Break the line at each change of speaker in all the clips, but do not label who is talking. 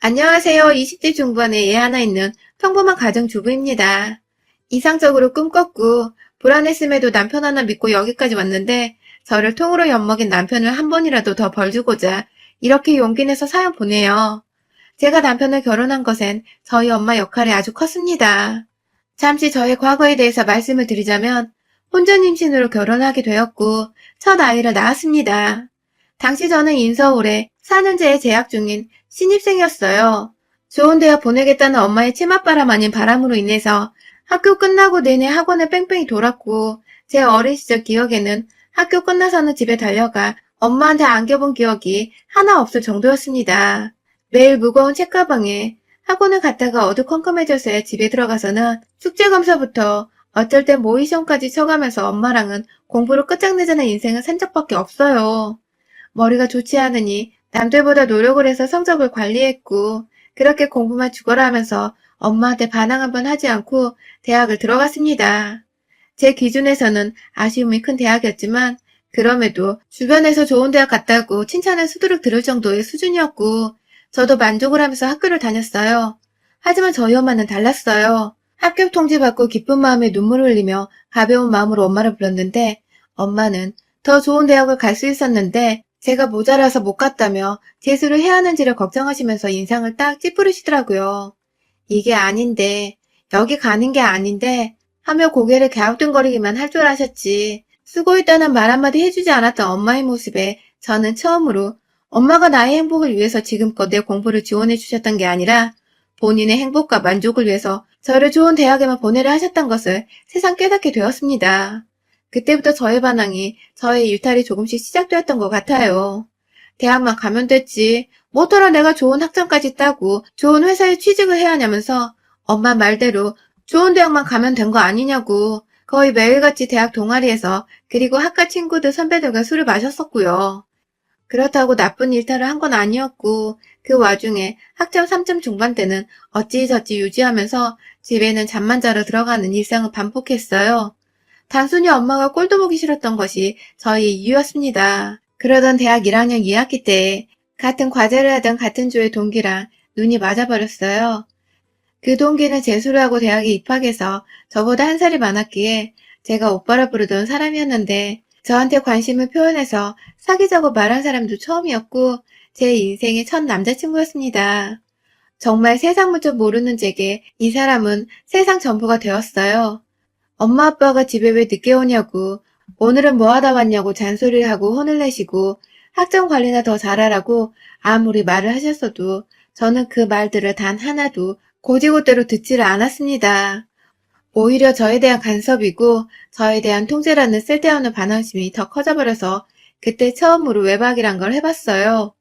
안녕하세요. 20대 중반에 애 하나 있는 평범한 가정주부입니다. 이상적으로 꿈꿨고 불안했음에도 남편 하나 믿고 여기까지 왔는데 저를 통으로 엿먹인 남편을 한 번이라도 더 벌주고자 이렇게 용기 내서 사연 보내요. 제가 남편을 결혼한 것엔 저희 엄마 역할이 아주 컸습니다. 잠시 저의 과거에 대해서 말씀을 드리자면 혼전 임신으로 결혼하게 되었고 첫 아이를 낳았습니다. 당시 저는 인서울에 4년제에 재학 중인 신입생이었어요. 좋은 대학 보내겠다는 엄마의 치맛바람 아닌 바람으로 인해서 학교 끝나고 내내 학원을 뺑뺑이 돌았고 제 어린 시절 기억에는 학교 끝나서는 집에 달려가 엄마한테 안겨본 기억이 하나 없을 정도였습니다. 매일 무거운 책가방에 학원을 갔다가 어두컴컴해져서야 집에 들어가서는 숙제검사부터 어쩔 땐 모의시험까지 쳐가면서 엄마랑은 공부를 끝장내자는 인생을 산 적밖에 없어요. 머리가 좋지 않으니 남들보다 노력을 해서 성적을 관리했고 그렇게 공부만 죽어라 하면서 엄마한테 반항 한번 하지 않고 대학을 들어갔습니다. 제 기준에서는 아쉬움이 큰 대학이었지만 그럼에도 주변에서 좋은 대학 갔다고 칭찬을 수두룩 들을 정도의 수준이었고 저도 만족을 하면서 학교를 다녔어요. 하지만 저희 엄마는 달랐어요. 합격 통지 받고 기쁜 마음에 눈물을 흘리며 가벼운 마음으로 엄마를 불렀는데 엄마는 더 좋은 대학을 갈 수 있었는데 제가 모자라서 못 갔다며 재수를 해야 하는지를 걱정하시면서 인상을 딱 찌푸리시더라고요. 이게 아닌데, 여기 가는 게 아닌데 하며 고개를 갸우뚱거리기만 할 줄 아셨지. 수고했다는 말 한마디 해주지 않았던 엄마의 모습에 저는 처음으로 엄마가 나의 행복을 위해서 지금껏 내 공부를 지원해 주셨던 게 아니라 본인의 행복과 만족을 위해서 저를 좋은 대학에만 보내려 하셨던 것을 세상 깨닫게 되었습니다. 그때부터 저의 반항이 저의 일탈이 조금씩 시작되었던 것 같아요. 대학만 가면 됐지. 뭐더러 내가 좋은 학점까지 따고 좋은 회사에 취직을 해야 하냐면서 엄마 말대로 좋은 대학만 가면 된 거 아니냐고 거의 매일같이 대학 동아리에서 그리고 학과 친구들 선배들과 술을 마셨었고요. 그렇다고 나쁜 일탈을 한 건 아니었고 그 와중에 학점 3점 중반대는 어찌저찌 유지하면서 집에는 잠만 자러 들어가는 일상을 반복했어요. 단순히 엄마가 꼴도 보기 싫었던 것이 저희 이유였습니다. 그러던 대학 1학년 2학기 때 같은 과제를 하던 같은 조의 동기랑 눈이 맞아버렸어요. 그 동기는 재수를 하고 대학에 입학해서 저보다 한 살이 많았기에 제가 오빠라 부르던 사람이었는데 저한테 관심을 표현해서 사귀자고 말한 사람도 처음이었고 제 인생의 첫 남자친구였습니다. 정말 세상 물정 모르는 제게 이 사람은 세상 전부가 되었어요. 엄마 아빠가 집에 왜 늦게 오냐고 오늘은 뭐 하다 왔냐고 잔소리를 하고 혼을 내시고 학점 관리나 더 잘하라고 아무리 말을 하셨어도 저는 그 말들을 단 하나도 고지고대로 듣지를 않았습니다. 오히려 저에 대한 간섭이고 저에 대한 통제라는 쓸데없는 반항심이 더 커져버려서 그때 처음으로 외박이란 걸 해봤어요.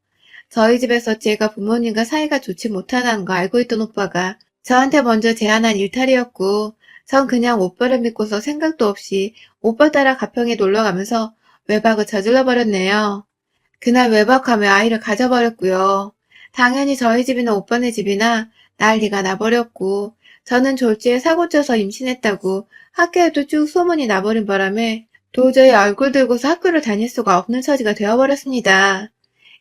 저희 집에서 제가 부모님과 사이가 좋지 못하다는 거 알고 있던 오빠가 저한테 먼저 제안한 일탈이었고 전 그냥 오빠를 믿고서 생각도 없이 오빠 따라 가평에 놀러 가면서 외박을 저질러 버렸네요. 그날 외박하며 아이를 가져버렸고요. 당연히 저희 집이나 오빠네 집이나 난리가 나버렸고 저는 졸지에 사고 쳐서 임신했다고 학교에도 쭉 소문이 나버린 바람에 도저히 얼굴 들고서 학교를 다닐 수가 없는 처지가 되어버렸습니다.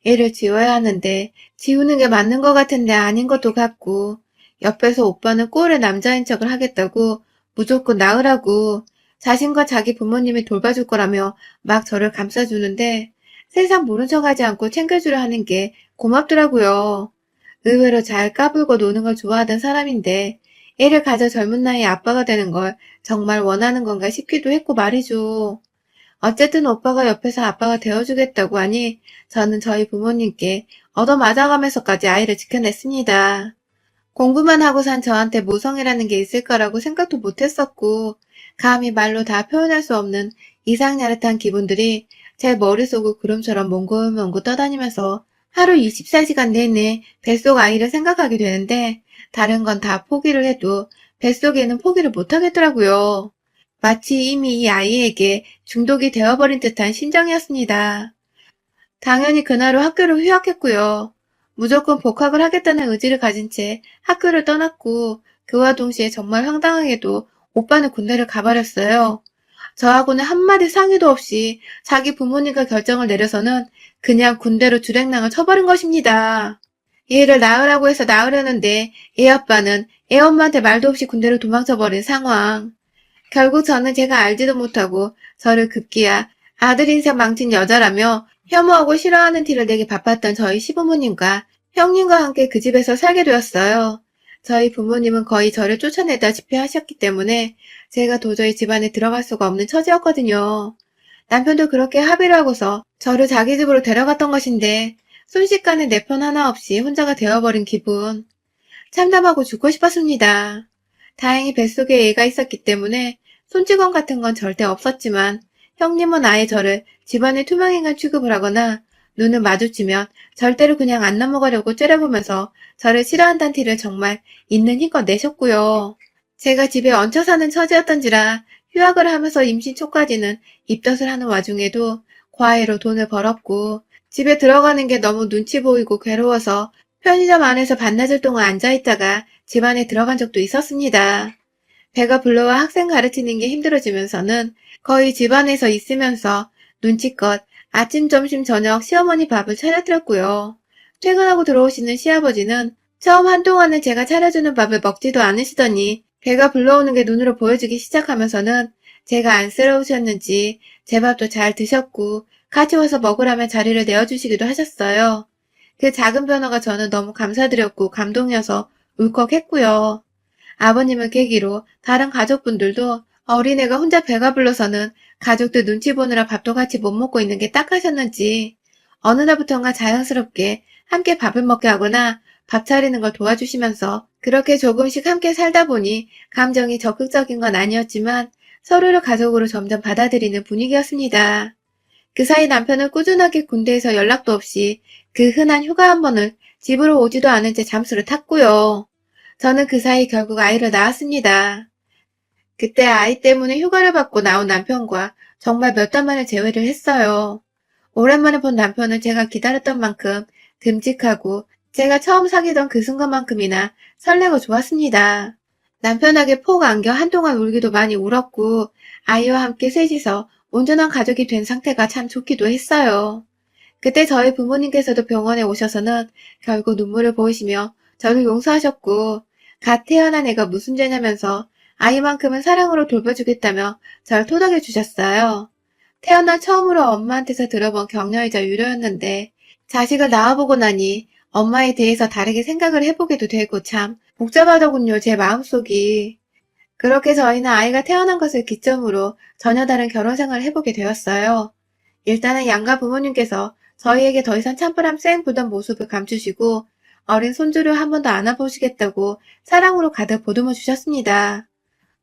애를 지워야 하는데 지우는 게 맞는 것 같은데 아닌 것도 같고 옆에서 오빠는 꼴의 남자인 척을 하겠다고 무조건 낳으라고 자신과 자기 부모님이 돌봐줄 거라며 막 저를 감싸주는데 세상 모른 척 하지 않고 챙겨주려 하는 게 고맙더라고요. 의외로 잘 까불고 노는 걸 좋아하던 사람인데 애를 가져 젊은 나이에 아빠가 되는 걸 정말 원하는 건가 싶기도 했고 말이죠. 어쨌든 오빠가 옆에서 아빠가 되어주겠다고 하니 저는 저희 부모님께 얻어맞아가면서까지 아이를 지켜냈습니다. 공부만 하고 산 저한테 모성이라는 게 있을 거라고 생각도 못했었고 감히 말로 다 표현할 수 없는 이상야릇한 기분들이 제 머릿속을 구름처럼 몽고몽고 떠다니면서 하루 24시간 내내 뱃속 아이를 생각하게 되는데 다른 건 다 포기를 해도 뱃속에는 포기를 못하겠더라고요. 마치 이미 이 아이에게 중독이 되어버린 듯한 심정이었습니다. 당연히 그날 후 학교를 휴학했고요. 무조건 복학을 하겠다는 의지를 가진 채 학교를 떠났고 그와 동시에 정말 황당하게도 오빠는 군대를 가버렸어요. 저하고는 한마디 상의도 없이 자기 부모님과 결정을 내려서는 그냥 군대로 주랭랑을 쳐버린 것입니다. 얘를 낳으라고 해서 낳으려는데 애 아빠는 애 엄마한테 말도 없이 군대로 도망쳐버린 상황. 결국 저는 제가 알지도 못하고 저를 급기야 아들 인생 망친 여자라며 혐오하고 싫어하는 티를 내게 바빴던 저희 시부모님과 형님과 함께 그 집에서 살게 되었어요. 저희 부모님은 거의 저를 쫓아내다시피 하셨기 때문에 제가 도저히 집안에 들어갈 수가 없는 처지였거든요. 남편도 그렇게 합의를 하고서 저를 자기 집으로 데려갔던 것인데 순식간에 내 편 하나 없이 혼자가 되어버린 기분. 참담하고 죽고 싶었습니다. 다행히 뱃속에 애가 있었기 때문에 손찌검 같은 건 절대 없었지만 형님은 아예 저를 집안의 투명인간 취급을 하거나 눈을 마주치면 절대로 그냥 안 넘어가려고 째려보면서 저를 싫어한다는 티를 정말 있는 힘껏 내셨고요. 제가 집에 얹혀 사는 처지였던지라 휴학을 하면서 임신 초까지는 입덧을 하는 와중에도 과외로 돈을 벌었고 집에 들어가는 게 너무 눈치 보이고 괴로워서 편의점 안에서 반나절 동안 앉아있다가 집 안에 들어간 적도 있었습니다. 배가 불러와 학생 가르치는 게 힘들어지면서는 거의 집 안에서 있으면서 눈치껏 아침, 점심, 저녁 시어머니 밥을 차려드렸고요. 퇴근하고 들어오시는 시아버지는 처음 한동안은 제가 차려주는 밥을 먹지도 않으시더니 배가 불러오는 게 눈으로 보여지기 시작하면서는 제가 안쓰러우셨는지 제 밥도 잘 드셨고 같이 와서 먹으라면 자리를 내어주시기도 하셨어요. 그 작은 변화가 저는 너무 감사드렸고 감동이어서 울컥했고요. 아버님을 계기로 다른 가족분들도 어린애가 혼자 배가 불러서는 가족들 눈치 보느라 밥도 같이 못 먹고 있는 게 딱하셨는지 어느 날부턴가 자연스럽게 함께 밥을 먹게 하거나 밥 차리는 걸 도와주시면서 그렇게 조금씩 함께 살다 보니 감정이 적극적인 건 아니었지만 서로를 가족으로 점점 받아들이는 분위기였습니다. 그 사이 남편은 꾸준하게 군대에서 연락도 없이 그 흔한 휴가 한 번을 집으로 오지도 않은 채 잠수를 탔고요. 저는 그 사이 결국 아이를 낳았습니다. 그때 아이 때문에 휴가를 받고 나온 남편과 정말 몇 달 만에 재회를 했어요. 오랜만에 본 남편은 제가 기다렸던 만큼 듬직하고 제가 처음 사귀던 그 순간만큼이나 설레고 좋았습니다. 남편에게 폭 안겨 한동안 울기도 많이 울었고 아이와 함께 셋이서 온전한 가족이 된 상태가 참 좋기도 했어요. 그때 저희 부모님께서도 병원에 오셔서는 결국 눈물을 보이시며 저를 용서하셨고 갓 태어난 애가 무슨 죄냐면서 아이만큼은 사랑으로 돌봐주겠다며 절 토닥여 주셨어요. 태어나 처음으로 엄마한테서 들어본 격려이자 유료였는데 자식을 낳아보고 나니 엄마에 대해서 다르게 생각을 해보게도 되고 참 복잡하더군요, 제 마음속이. 그렇게 저희는 아이가 태어난 것을 기점으로 전혀 다른 결혼 생활을 해보게 되었어요. 일단은 양가 부모님께서 저희에게 더 이상 찬바람 쌩 불던 모습을 감추시고 어린 손주를 한 번도 안아보시겠다고 사랑으로 가득 보듬어 주셨습니다.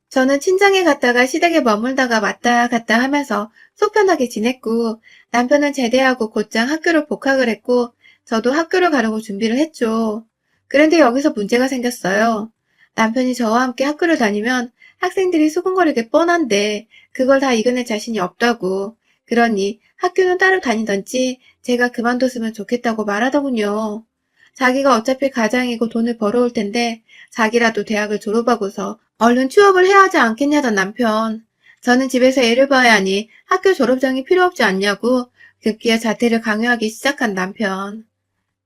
저는 친정에 갔다가 시댁에 머물다가 왔다 갔다 하면서 속 편하게 지냈고 남편은 제대하고 곧장 학교를 복학을 했고 저도 학교를 가려고 준비를 했죠. 그런데 여기서 문제가 생겼어요. 남편이 저와 함께 학교를 다니면 학생들이 수근거리게 뻔한데 그걸 다 이겨낼 자신이 없다고. 그러니 학교는 따로 다니던지 제가 그만뒀으면 좋겠다고 말하더군요. 자기가 어차피 가장이고 돈을 벌어올 텐데 자기라도 대학을 졸업하고서 얼른 취업을 해야 하지 않겠냐던 남편. 저는 집에서 애를 봐야 하니 학교 졸업장이 필요 없지 않냐고 급기야 자퇴를 강요하기 시작한 남편.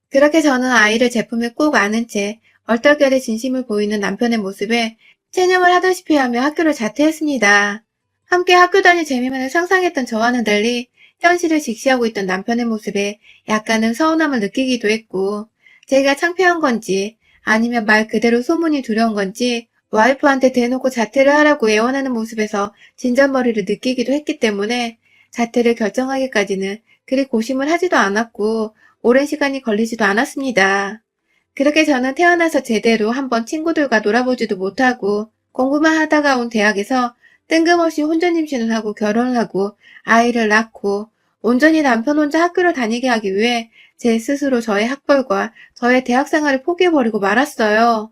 그렇게 저는 아이를 제품에 꼭 아는 채 얼떨결에 진심을 보이는 남편의 모습에 체념을 하다시피 하며 학교를 자퇴했습니다. 함께 학교 다닐 재미만을 상상했던 저와는 달리 현실을 직시하고 있던 남편의 모습에 약간은 서운함을 느끼기도 했고 제가 창피한 건지 아니면 말 그대로 소문이 두려운 건지 와이프한테 대놓고 자퇴를 하라고 애원하는 모습에서 진전머리를 느끼기도 했기 때문에 자퇴를 결정하기까지는 그리 고심을 하지도 않았고 오랜 시간이 걸리지도 않았습니다. 그렇게 저는 태어나서 제대로 한번 친구들과 놀아보지도 못하고 공부만 하다가 온 대학에서 뜬금없이 혼전 임신을 하고 결혼을 하고 아이를 낳고 온전히 남편 혼자 학교를 다니게 하기 위해 제 스스로 저의 학벌과 저의 대학 생활을 포기해버리고 말았어요.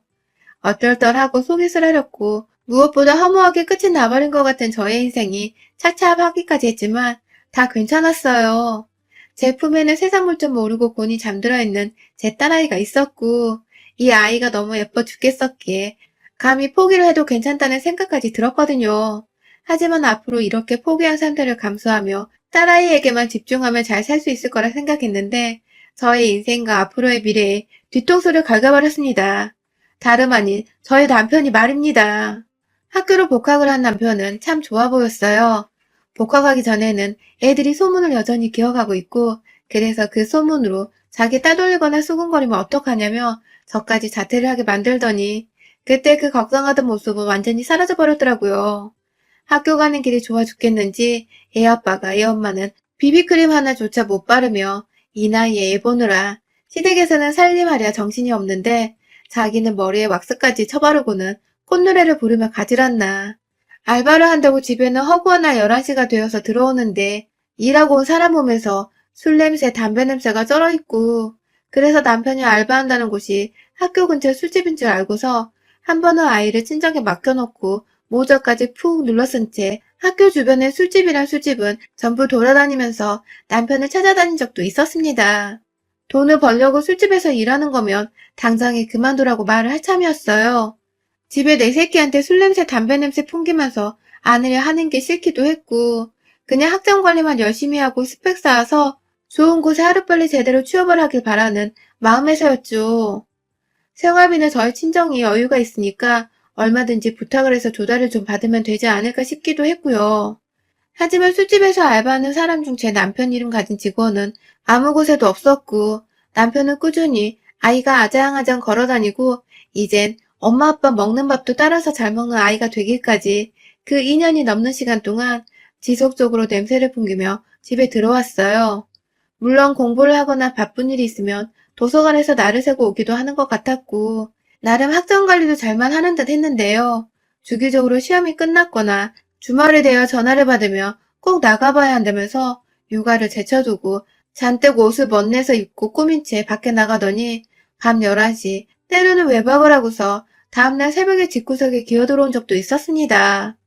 어떨떨하고 속이슬 하렸고 무엇보다 허무하게 끝이 나버린 것 같은 저의 인생이 차차하기까지 했지만 다 괜찮았어요. 제 품에는 세상 물정 모르고 곤히 잠들어 있는 제 딸아이가 있었고 이 아이가 너무 예뻐 죽겠었기에 감히 포기를 해도 괜찮다는 생각까지 들었거든요. 하지만 앞으로 이렇게 포기한 삶들을 감수하며 딸아이에게만 집중하면 잘살 수 있을 거라 생각했는데 저의 인생과 앞으로의 미래에 뒤통수를 갉아버렸습니다. 다름 아닌 저의 남편이 말입니다. 학교로 복학을 한 남편은 참 좋아 보였어요. 복학하기 전에는 애들이 소문을 여전히 기억하고 있고 그래서 그 소문으로 자기 따돌리거나 수근거리면 어떡하냐며 저까지 자퇴를 하게 만들더니 그때 그 걱정하던 모습은 완전히 사라져 버렸더라고요. 학교 가는 길이 좋아 죽겠는지 애 아빠가 애 엄마는 비비크림 하나조차 못 바르며 이 나이에 애 보느라 시댁에서는 살림하랴 정신이 없는데 자기는 머리에 왁스까지 쳐바르고는 콧노래를 부르며 가지런나. 알바를 한다고 집에는 허구한 날 11시가 되어서 들어오는데 일하고 온 사람 몸에서 술 냄새, 담배 냄새가 쩔어 있고 그래서 남편이 알바한다는 곳이 학교 근처 술집인 줄 알고서 한 번은 아이를 친정에 맡겨놓고 모자까지 푹 눌러쓴 채 학교 주변의 술집이란 술집은 전부 돌아다니면서 남편을 찾아다닌 적도 있었습니다. 돈을 벌려고 술집에서 일하는 거면 당장에 그만두라고 말을 할 참이었어요. 집에 내 새끼한테 술 냄새, 담배 냄새 풍기면서 아내를 하는 게 싫기도 했고 그냥 학점 관리만 열심히 하고 스펙 쌓아서 좋은 곳에 하루빨리 제대로 취업을 하길 바라는 마음에서였죠. 생활비는 저희 친정이 여유가 있으니까 얼마든지 부탁을 해서 조달을 좀 받으면 되지 않을까 싶기도 했고요. 하지만 술집에서 알바하는 사람 중 제 남편 이름 가진 직원은 아무 곳에도 없었고 남편은 꾸준히 아이가 아장아장 걸어다니고 이젠 엄마 아빠 먹는 밥도 따라서 잘 먹는 아이가 되기까지 그 2년이 넘는 시간 동안 지속적으로 냄새를 풍기며 집에 들어왔어요. 물론 공부를 하거나 바쁜 일이 있으면 도서관에서 날을 새고 오기도 하는 것 같았고 나름 학점 관리도 잘만 하는 듯 했는데요. 주기적으로 시험이 끝났거나 주말이 되어 전화를 받으며 꼭 나가봐야 한다면서 육아를 제쳐두고 잔뜩 옷을 멋내서 입고 꾸민 채 밖에 나가더니 밤 11시 때로는 외박을 하고서 다음날 새벽에 집구석에 기어들어온 적도 있었습니다.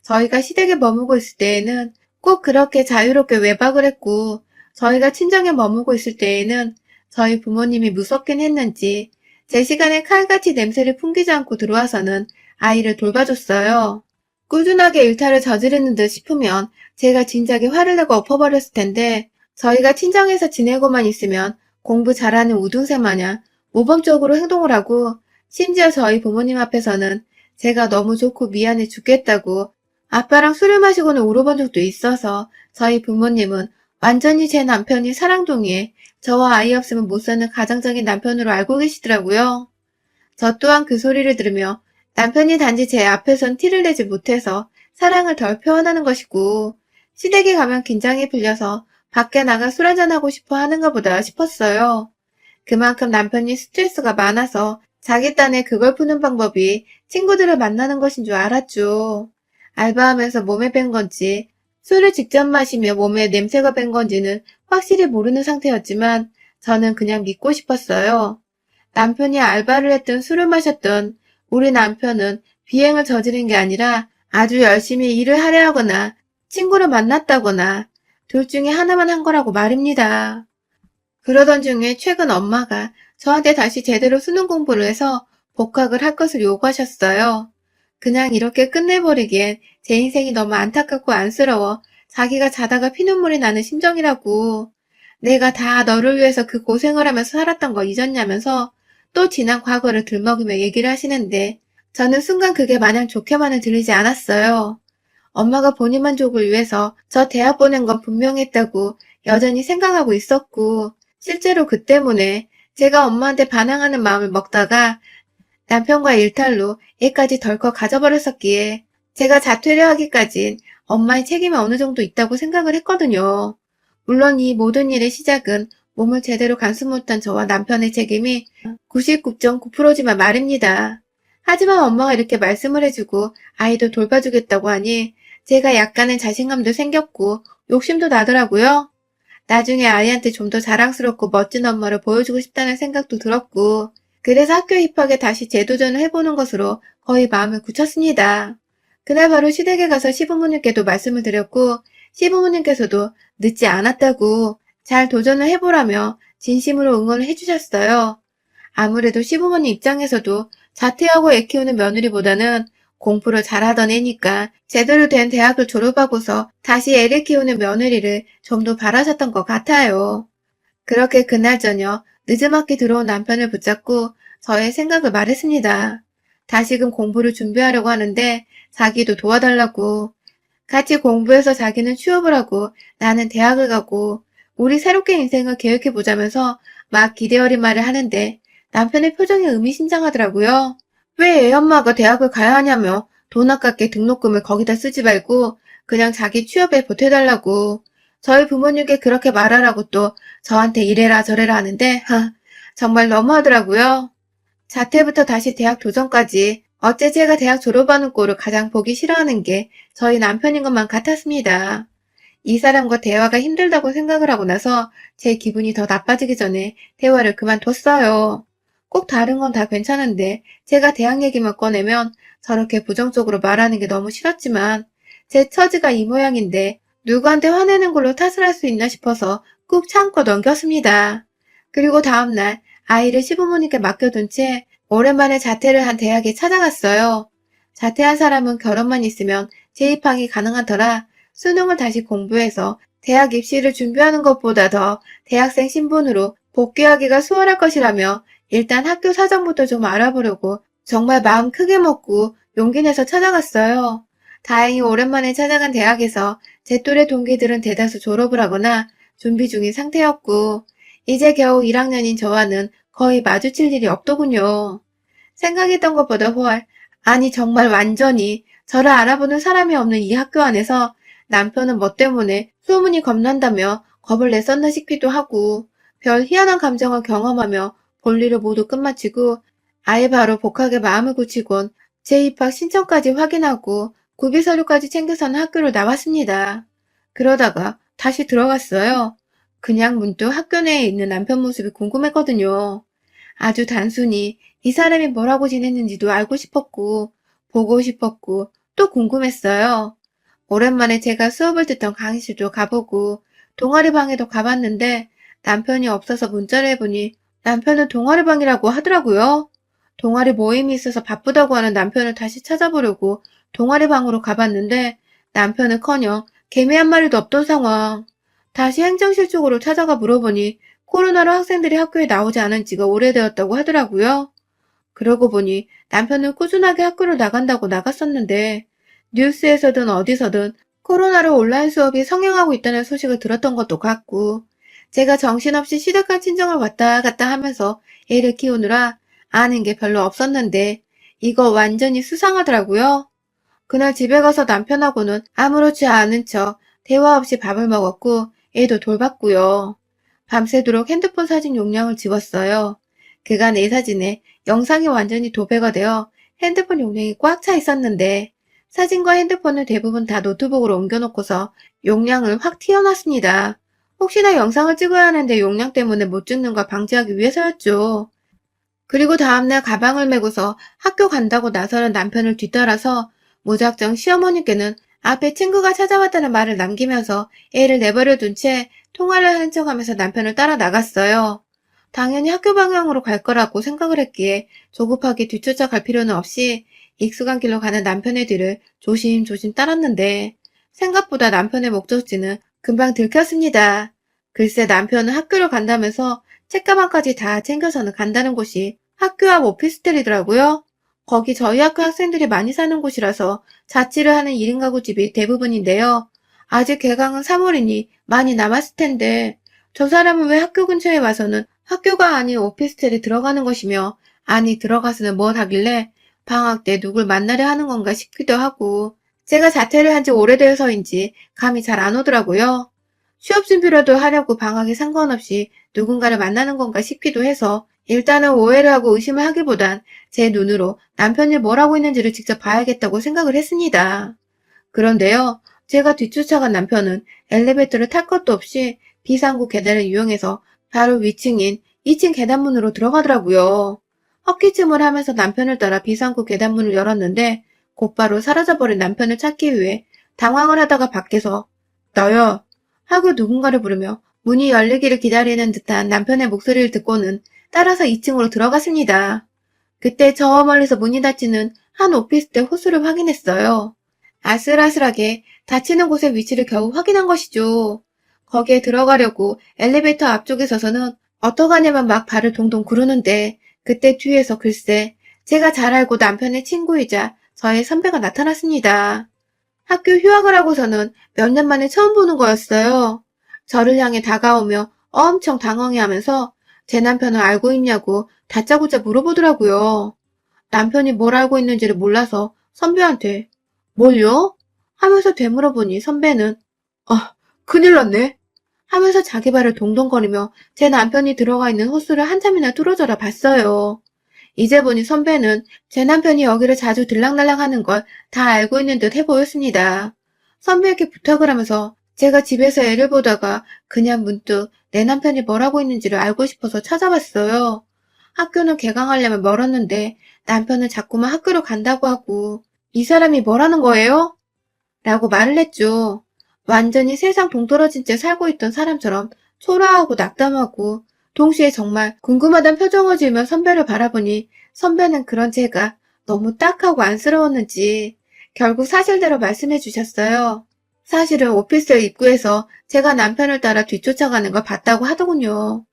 저희가 시댁에 머무고 있을 때에는 꼭 그렇게 자유롭게 외박을 했고 저희가 친정에 머무고 있을 때에는 저희 부모님이 무섭긴 했는지 제 시간에 칼같이 냄새를 풍기지 않고 들어와서는 아이를 돌봐줬어요. 꾸준하게 일탈을 저지르는 듯 싶으면 제가 진작에 화를 내고 엎어버렸을 텐데 저희가 친정에서 지내고만 있으면 공부 잘하는 우등새 마냥 모범적으로 행동을 하고 심지어 저희 부모님 앞에서는 제가 너무 좋고 미안해 죽겠다고 아빠랑 술을 마시고는 울어본 적도 있어서 저희 부모님은 완전히 제 남편이 사랑둥이에 저와 아이 없으면 못 사는 가장적인 남편으로 알고 계시더라고요. 저 또한 그 소리를 들으며 남편이 단지 제 앞에선 티를 내지 못해서 사랑을 덜 표현하는 것이고 시댁에 가면 긴장이 풀려서 밖에 나가 술 한잔하고 싶어 하는가 보다 싶었어요. 그만큼 남편이 스트레스가 많아서 자기 딴에 그걸 푸는 방법이 친구들을 만나는 것인 줄 알았죠. 알바하면서 몸에 뺀 건지 술을 직접 마시며 몸에 냄새가 뺀 건지는 확실히 모르는 상태였지만 저는 그냥 믿고 싶었어요. 남편이 알바를 했든 술을 마셨든 우리 남편은 비행을 저지른 게 아니라 아주 열심히 일을 하려 하거나 친구를 만났다거나 둘 중에 하나만 한 거라고 말입니다. 그러던 중에 최근 엄마가 저한테 다시 제대로 수능 공부를 해서 복학을 할 것을 요구하셨어요. 그냥 이렇게 끝내버리기엔 제 인생이 너무 안타깝고 안쓰러워 자기가 자다가 피눈물이 나는 심정이라고 내가 다 너를 위해서 그 고생을 하면서 살았던 거 잊었냐면서 또 지난 과거를 들먹이며 얘기를 하시는데 저는 순간 그게 마냥 좋게만은 들리지 않았어요. 엄마가 본인 만족을 위해서 저 대학 보낸 건 분명했다고 여전히 생각하고 있었고 실제로 그 때문에 제가 엄마한테 반항하는 마음을 먹다가 남편과 일탈로 애까지 덜컥 가져버렸었기에 제가 자퇴를 하기까진 엄마의 책임이 어느 정도 있다고 생각을 했거든요. 물론 이 모든 일의 시작은 몸을 제대로 간수 못한 저와 남편의 책임이 99.9%지만 말입니다. 하지만 엄마가 이렇게 말씀을 해주고 아이도 돌봐주겠다고 하니 제가 약간의 자신감도 생겼고 욕심도 나더라고요. 나중에 아이한테 좀 더 자랑스럽고 멋진 엄마를 보여주고 싶다는 생각도 들었고 그래서 학교 입학에 다시 재도전을 해보는 것으로 거의 마음을 굳혔습니다. 그날 바로 시댁에 가서 시부모님께도 말씀을 드렸고 시부모님께서도 늦지 않았다고 잘 도전을 해보라며 진심으로 응원을 해주셨어요. 아무래도 시부모님 입장에서도 자퇴하고 애 키우는 며느리보다는 공부를 잘하던 애니까 제대로 된 대학을 졸업하고서 다시 애를 키우는 며느리를 좀 더 바라셨던 것 같아요. 그렇게 그날 저녁 늦지막히 들어온 남편을 붙잡고 저의 생각을 말했습니다. 다시금 공부를 준비하려고 하는데 자기도 도와달라고. 같이 공부해서 자기는 취업을 하고 나는 대학을 가고 우리 새롭게 인생을 계획해 보자면서 막 기대 어린 말을 하는데 남편의 표정이 의미심장하더라고요. 왜 애 엄마가 대학을 가야 하냐며 돈 아깝게 등록금을 거기다 쓰지 말고 그냥 자기 취업에 보태달라고. 저희 부모님께 그렇게 말하라고 또 저한테 이래라 저래라 하는데 하, 정말 너무하더라고요. 자퇴부터 다시 대학 도전까지 어째 제가 대학 졸업하는 꼴을 가장 보기 싫어하는 게 저희 남편인 것만 같았습니다. 이 사람과 대화가 힘들다고 생각을 하고 나서 제 기분이 더 나빠지기 전에 대화를 그만뒀어요. 꼭 다른 건 다 괜찮은데 제가 대학 얘기만 꺼내면 저렇게 부정적으로 말하는 게 너무 싫었지만 제 처지가 이 모양인데 누구한테 화내는 걸로 탓을 할 수 있나 싶어서 꾹 참고 넘겼습니다. 그리고 다음날 아이를 시부모님께 맡겨둔 채 오랜만에 자퇴를 한 대학에 찾아갔어요. 자퇴한 사람은 결혼만 있으면 재입학이 가능한 터라 수능을 다시 공부해서 대학 입시를 준비하는 것보다 더 대학생 신분으로 복귀하기가 수월할 것이라며 일단 학교 사정부터 좀 알아보려고 정말 마음 크게 먹고 용기 내서 찾아갔어요. 다행히 오랜만에 찾아간 대학에서 제 또래 동기들은 대다수 졸업을 하거나 준비 중인 상태였고 이제 겨우 1학년인 저와는 거의 마주칠 일이 없더군요. 생각했던 것보다 훨, 아니 정말 완전히 저를 알아보는 사람이 없는 이 학교 안에서 남편은 뭐 때문에 소문이 겁난다며 겁을 냈었나 싶기도 하고 별 희한한 감정을 경험하며 볼일을 모두 끝마치고 아예 바로 복학에 마음을 굳히곤 재입학 신청까지 확인하고 구비 서류까지 챙겨서는 학교를 나왔습니다. 그러다가 다시 들어갔어요. 그냥 문득 학교 내에 있는 남편 모습이 궁금했거든요. 아주 단순히 이 사람이 뭐라고 지냈는지도 알고 싶었고, 보고 싶었고, 또 궁금했어요. 오랜만에 제가 수업을 듣던 강의실도 가보고, 동아리 방에도 가봤는데, 남편이 없어서 문자를 해보니, 남편은 동아리 방이라고 하더라고요. 동아리 모임이 있어서 바쁘다고 하는 남편을 다시 찾아보려고 동아리 방으로 가봤는데, 남편은 커녕 개미 한 마리도 없던 상황. 다시 행정실 쪽으로 찾아가 물어보니 코로나로 학생들이 학교에 나오지 않은 지가 오래되었다고 하더라고요. 그러고 보니 남편은 꾸준하게 학교를 나간다고 나갔었는데 뉴스에서든 어디서든 코로나로 온라인 수업이 성행하고 있다는 소식을 들었던 것도 같고 제가 정신없이 시댁간 친정을 왔다 갔다 하면서 애를 키우느라 아는 게 별로 없었는데 이거 완전히 수상하더라고요. 그날 집에 가서 남편하고는 아무렇지 않은 척 대화 없이 밥을 먹었고 애도 돌봤고요. 밤새도록 핸드폰 사진 용량을 지웠어요. 그간 내 사진에 영상이 완전히 도배가 되어 핸드폰 용량이 꽉 차 있었는데 사진과 핸드폰을 대부분 다 노트북으로 옮겨놓고서 용량을 확 튀어놨습니다. 혹시나 영상을 찍어야 하는데 용량 때문에 못 찍는 걸 방지하기 위해서였죠. 그리고 다음날 가방을 메고서 학교 간다고 나서는 남편을 뒤따라서 무작정 시어머니께는 앞에 친구가 찾아왔다는 말을 남기면서 애를 내버려 둔 채 통화를 하는 척 하면서 남편을 따라 나갔어요. 당연히 학교 방향으로 갈 거라고 생각을 했기에 조급하게 뒤쫓아 갈 필요는 없이 익숙한 길로 가는 남편의 뒤를 조심조심 따랐는데 생각보다 남편의 목적지는 금방 들켰습니다. 글쎄 남편은 학교를 간다면서 책가방까지 다 챙겨서는 간다는 곳이 학교 앞 오피스텔이더라고요. 거기 저희 학교 학생들이 많이 사는 곳이라서 자취를 하는 1인 가구 집이 대부분인데요. 아직 개강은 3월이니 많이 남았을 텐데 저 사람은 왜 학교 근처에 와서는 학교가 아닌 오피스텔에 들어가는 것이며 아니 들어가서는 뭘 하길래 방학 때 누굴 만나려 하는 건가 싶기도 하고 제가 자퇴를 한 지 오래돼서인지 감이 잘 안 오더라고요. 취업 준비라도 하려고 방학에 상관없이 누군가를 만나는 건가 싶기도 해서 일단은 오해를 하고 의심을 하기보단 제 눈으로 남편이 뭘 하고 있는지를 직접 봐야겠다고 생각을 했습니다. 그런데요, 제가 뒤쫓아간 남편은 엘리베이터를 탈 것도 없이 비상구 계단을 이용해서 바로 위층인 2층 계단문으로 들어가더라고요. 헛기침을 하면서 남편을 따라 비상구 계단문을 열었는데 곧바로 사라져버린 남편을 찾기 위해 당황을 하다가 밖에서 나야 하고 누군가를 부르며 문이 열리기를 기다리는 듯한 남편의 목소리를 듣고는 따라서 2층으로 들어갔습니다. 그때 저 멀리서 문이 닫히는 한 오피스텔 호수를 확인했어요. 아슬아슬하게 닫히는 곳의 위치를 겨우 확인한 것이죠. 거기에 들어가려고 엘리베이터 앞쪽에 서서는 어떡하냐면 막 발을 동동 구르는데 그때 뒤에서 글쎄 제가 잘 알고 남편의 친구이자 저의 선배가 나타났습니다. 학교 휴학을 하고서는 몇 년 만에 처음 보는 거였어요. 저를 향해 다가오며 엄청 당황해하면서 제 남편을 알고 있냐고 다짜고짜 물어보더라고요. 남편이 뭘 알고 있는지를 몰라서 선배한테 뭘요? 하면서 되물어보니 선배는 아 큰일 났네 하면서 자기 발을 동동거리며 제 남편이 들어가 있는 호수를 한참이나 뚫어져라 봤어요. 이제 보니 선배는 제 남편이 여기를 자주 들락날락 하는 걸 다 알고 있는 듯 해 보였습니다. 선배에게 부탁을 하면서 제가 집에서 애를 보다가 그냥 문득 내 남편이 뭘 하고 있는지를 알고 싶어서 찾아봤어요. 학교는 개강하려면 멀었는데 남편은 자꾸만 학교로 간다고 하고 이 사람이 뭘 하는 거예요? 라고 말을 했죠. 완전히 세상 동떨어진 채 살고 있던 사람처럼 초라하고 낙담하고 동시에 정말 궁금하단 표정을 지으며 선배를 바라보니 선배는 그런 제가 너무 딱하고 안쓰러웠는지 결국 사실대로 말씀해 주셨어요. 사실은 오피스텔 입구에서 제가 남편을 따라 뒤쫓아가는 걸 봤다고 하더군요.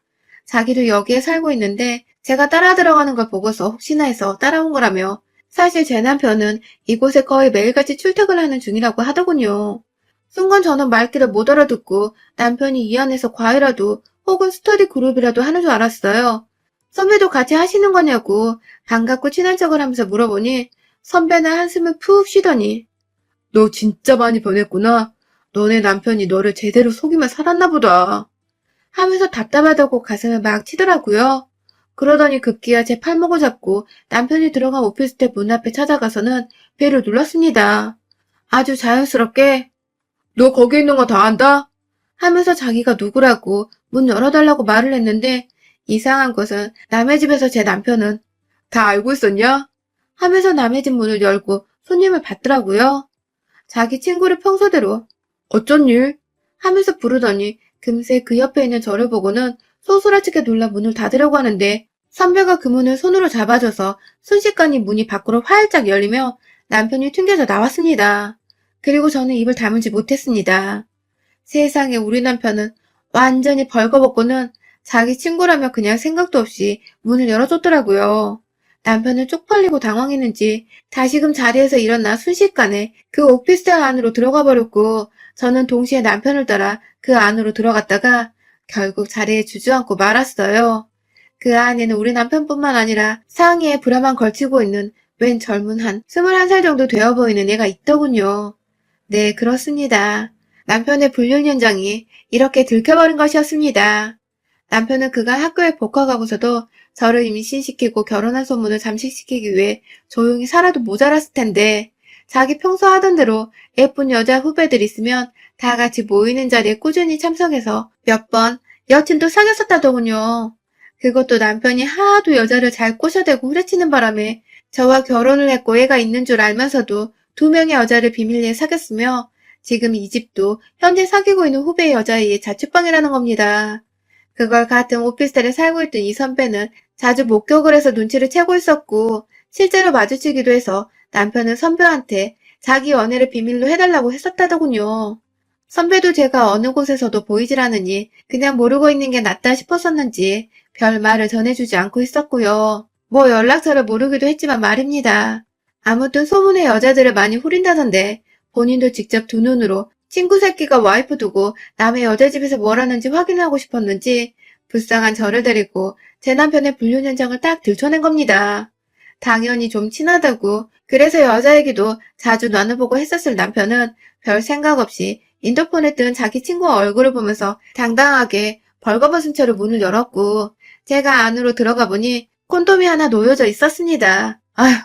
자기도 여기에 살고 있는데 제가 따라 들어가는 걸 보고서 혹시나 해서 따라온 거라며 사실 제 남편은 이곳에 거의 매일같이 출퇴근을 하는 중이라고 하더군요. 순간 저는 말귀를 못 알아듣고 남편이 이 안에서 과외라도 혹은 스터디 그룹이라도 하는 줄 알았어요. 선배도 같이 하시는 거냐고 반갑고 친한 척을 하면서 물어보니 선배는 한숨을 푹 쉬더니 너 진짜 많이 변했구나. 너네 남편이 너를 제대로 속이며 살았나 보다. 하면서 답답하다고 가슴을 막 치더라고요. 그러더니 급기야 제 팔목을 잡고 남편이 들어간 오피스텔 문 앞에 찾아가서는 배를 눌렀습니다. 아주 자연스럽게 너 거기 있는 거 다 안다? 하면서 자기가 누구라고 문 열어달라고 말을 했는데 이상한 것은 남의 집에서 제 남편은 다 알고 있었냐? 하면서 남의 집 문을 열고 손님을 받더라고요. 자기 친구를 평소대로 어쩐 일? 하면서 부르더니 금세 그 옆에 있는 저를 보고는 소스라치게 놀라 문을 닫으려고 하는데 선배가 그 문을 손으로 잡아줘서 순식간에 문이 밖으로 활짝 열리며 남편이 튕겨져 나왔습니다. 그리고 저는 입을 다물지 못했습니다. 세상에 우리 남편은 완전히 벌거벗고는 자기 친구라며 그냥 생각도 없이 문을 열어줬더라고요. 남편은 쪽팔리고 당황했는지 다시금 자리에서 일어나 순식간에 그 오피스텔 안으로 들어가 버렸고 저는 동시에 남편을 따라 그 안으로 들어갔다가 결국 자리에 주저앉고 말았어요. 그 안에는 우리 남편뿐만 아니라 상의에 브라만 걸치고 있는 웬 젊은 한 21살 정도 되어 보이는 애가 있더군요. 네, 그렇습니다. 남편의 불륜 현장이 이렇게 들켜버린 것이었습니다. 남편은 그간 학교에 복학하고서도 저를 임신시키고 결혼한 소문을 잠식시키기 위해 조용히 살아도 모자랐을 텐데 자기 평소 하던 대로 예쁜 여자 후배들 있으면 다 같이 모이는 자리에 꾸준히 참석해서 몇 번 여친도 사귀었었다더군요. 그것도 남편이 하도 여자를 잘 꼬셔대고 후려치는 바람에 저와 결혼을 했고 애가 있는 줄 알면서도 두 명의 여자를 비밀리에 사귀었으며 지금 이 집도 현재 사귀고 있는 후배의 여자의 자취방이라는 겁니다. 그걸 같은 오피스텔에 살고 있던 이 선배는 자주 목격을 해서 눈치를 채고 있었고 실제로 마주치기도 해서 남편은 선배한테 자기 연애를 비밀로 해달라고 했었다더군요. 선배도 제가 어느 곳에서도 보이질 않으니 그냥 모르고 있는 게 낫다 싶었었는지 별 말을 전해주지 않고 있었고요. 뭐 연락처를 모르기도 했지만 말입니다. 아무튼 소문에 여자들을 많이 후린다던데 본인도 직접 두 눈으로 친구 새끼가 와이프 두고 남의 여자 집에서 뭘 하는지 확인하고 싶었는지 불쌍한 저를 데리고 제 남편의 불륜 현장을 딱 들춰낸 겁니다. 당연히 좀 친하다고 그래서 여자에게도 자주 나눠보고 했었을 남편은 별 생각 없이 인터폰에 뜬 자기 친구 얼굴을 보면서 당당하게 벌거벗은 채로 문을 열었고 제가 안으로 들어가 보니 콘돔이 하나 놓여져 있었습니다. 아휴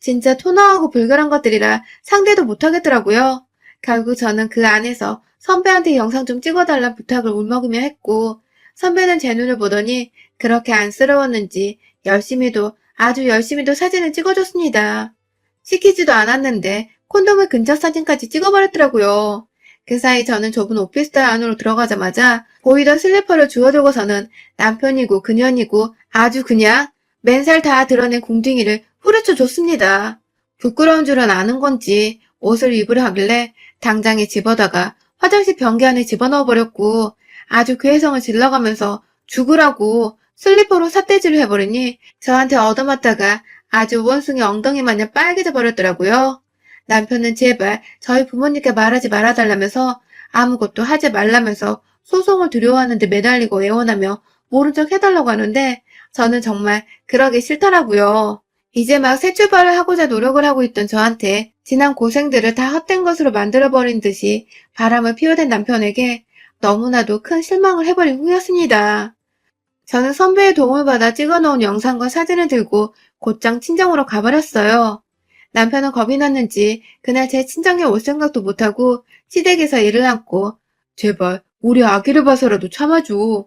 진짜 토너하고 불결한 것들이라 상대도 못하겠더라고요. 결국 저는 그 안에서 선배한테 영상 좀 찍어달란 부탁을 울먹이며 했고 선배는 제 눈을 보더니 그렇게 안쓰러웠는지 열심히도 아주 열심히도 사진을 찍어줬습니다. 시키지도 않았는데 콘돔을 근접 사진까지 찍어버렸더라고요. 그 사이 저는 좁은 오피스텔 안으로 들어가자마자 보이던 슬리퍼를 주워들고서는 남편이고 그년이고 아주 그냥 맨살 다 드러낸 궁둥이를 후려쳐 줬습니다. 부끄러운 줄은 아는 건지 옷을 입으려 하길래 당장에 집어다가 화장실 변기 안에 집어넣어 버렸고 아주 괴성을 질러가면서 죽으라고 슬리퍼로 삿대질을 해버리니 저한테 얻어맞다가 아주 원숭이 엉덩이 마냥 빨개져 버렸더라고요. 남편은 제발 저희 부모님께 말하지 말아달라면서 아무것도 하지 말라면서 소송을 두려워하는데 매달리고 애원하며 모른 척 해달라고 하는데 저는 정말 그러기 싫더라고요. 이제 막 새 출발을 하고자 노력을 하고 있던 저한테 지난 고생들을 다 헛된 것으로 만들어버린 듯이 바람을 피워댄 남편에게 너무나도 큰 실망을 해버린 후였습니다. 저는 선배의 도움을 받아 찍어놓은 영상과 사진을 들고 곧장 친정으로 가버렸어요. 남편은 겁이 났는지 그날 제 친정에 올 생각도 못하고 시댁에서 일을 안고 제발 우리 아기를 봐서라도 참아줘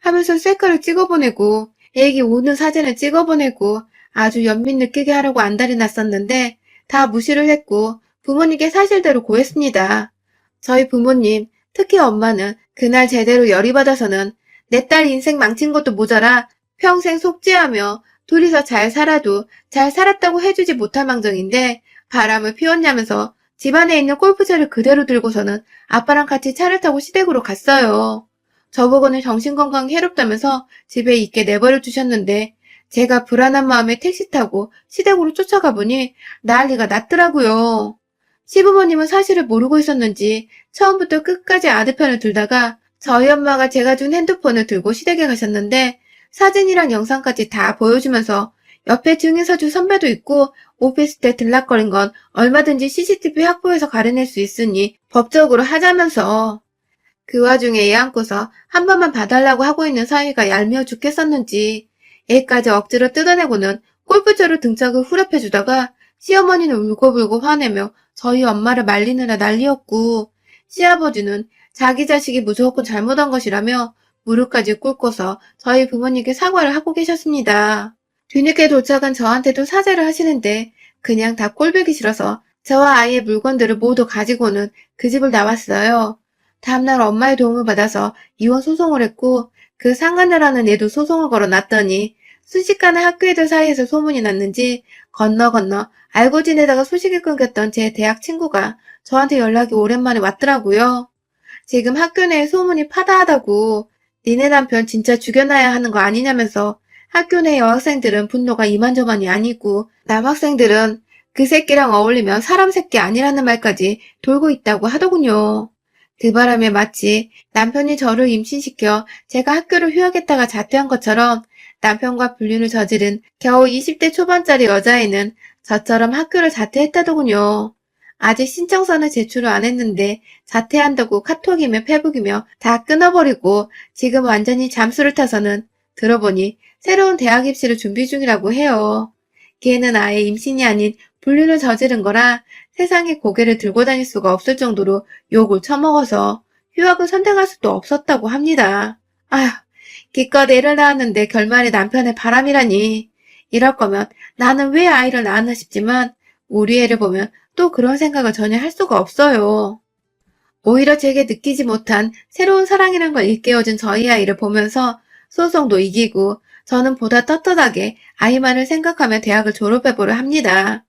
하면서 셀카를 찍어보내고 애기 우는 사진을 찍어보내고 아주 연민 느끼게 하려고 안달이 났었는데 다 무시를 했고 부모님께 사실대로 고했습니다. 저희 부모님, 특히 엄마는 그날 제대로 열이 받아서는 내 딸 인생 망친 것도 모자라 평생 속죄하며 둘이서 잘 살아도 잘 살았다고 해주지 못할 망정인데 바람을 피웠냐면서 집안에 있는 골프채를 그대로 들고서는 아빠랑 같이 차를 타고 시댁으로 갔어요. 저보고는 정신건강이 해롭다면서 집에 있게 내버려 두셨는데 제가 불안한 마음에 택시 타고 시댁으로 쫓아가 보니 난리가 났더라고요. 시부모님은 사실을 모르고 있었는지 처음부터 끝까지 아들 편을 들다가 저희 엄마가 제가 준 핸드폰을 들고 시댁에 가셨는데 사진이랑 영상까지 다 보여주면서 옆에 증인서주 선배도 있고 오피스텔 들락거린 건 얼마든지 CCTV 확보해서 가려낼 수 있으니 법적으로 하자면서 그 와중에 애 안고서 한 번만 봐달라고 하고 있는 사위가 얄미워 죽겠었는지 애까지 억지로 뜯어내고는 골프채로 등짝을 후렵해주다가 시어머니는 울고불고 화내며 저희 엄마를 말리느라 난리였고 시아버지는 자기 자식이 무조건 잘못한 것이라며 무릎까지 꿇고서 저희 부모님께 사과를 하고 계셨습니다. 뒤늦게 도착한 저한테도 사죄를 하시는데 그냥 다 꼴보기 싫어서 저와 아이의 물건들을 모두 가지고는 그 집을 나왔어요. 다음날 엄마의 도움을 받아서 이혼 소송을 했고 그 상간을 하는 애도 소송을 걸어놨더니 순식간에 학교 애들 사이에서 소문이 났는지 건너 건너 알고 지내다가 소식이 끊겼던 제 대학 친구가 저한테 연락이 오랜만에 왔더라고요. 지금 학교 내에 소문이 파다하다고 니네 남편 진짜 죽여놔야 하는 거 아니냐면서 학교 내 여학생들은 분노가 이만저만이 아니고 남학생들은 그 새끼랑 어울리면 사람 새끼 아니라는 말까지 돌고 있다고 하더군요. 그 바람에 마치 남편이 저를 임신시켜 제가 학교를 휴학했다가 자퇴한 것처럼 남편과 불륜을 저지른 겨우 20대 초반짜리 여자애는 저처럼 학교를 자퇴했다더군요. 아직 신청서는 제출을 안 했는데 자퇴한다고 카톡이며 페북이며 다 끊어버리고 지금 완전히 잠수를 타서는 들어보니 새로운 대학 입시를 준비 중이라고 해요. 걔는 아예 임신이 아닌 불륜을 저지른 거라 세상에 고개를 들고 다닐 수가 없을 정도로 욕을 처먹어서 휴학을 선택할 수도 없었다고 합니다. 아휴, 기껏 애를 낳았는데 결말이 남편의 바람이라니. 이럴 거면 나는 왜 아이를 낳았나 싶지만 우리 애를 보면 또 그런 생각을 전혀 할 수가 없어요. 오히려 제게 느끼지 못한 새로운 사랑이란 걸 일깨워준 저희 아이를 보면서 소송도 이기고 저는 보다 떳떳하게 아이만을 생각하며 대학을 졸업해보려 합니다.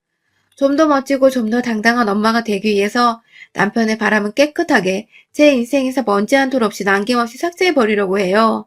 좀 더 멋지고 좀 더 당당한 엄마가 되기 위해서 남편의 바람은 깨끗하게 제 인생에서 먼지 한 톨 없이 남김없이 삭제해버리려고 해요.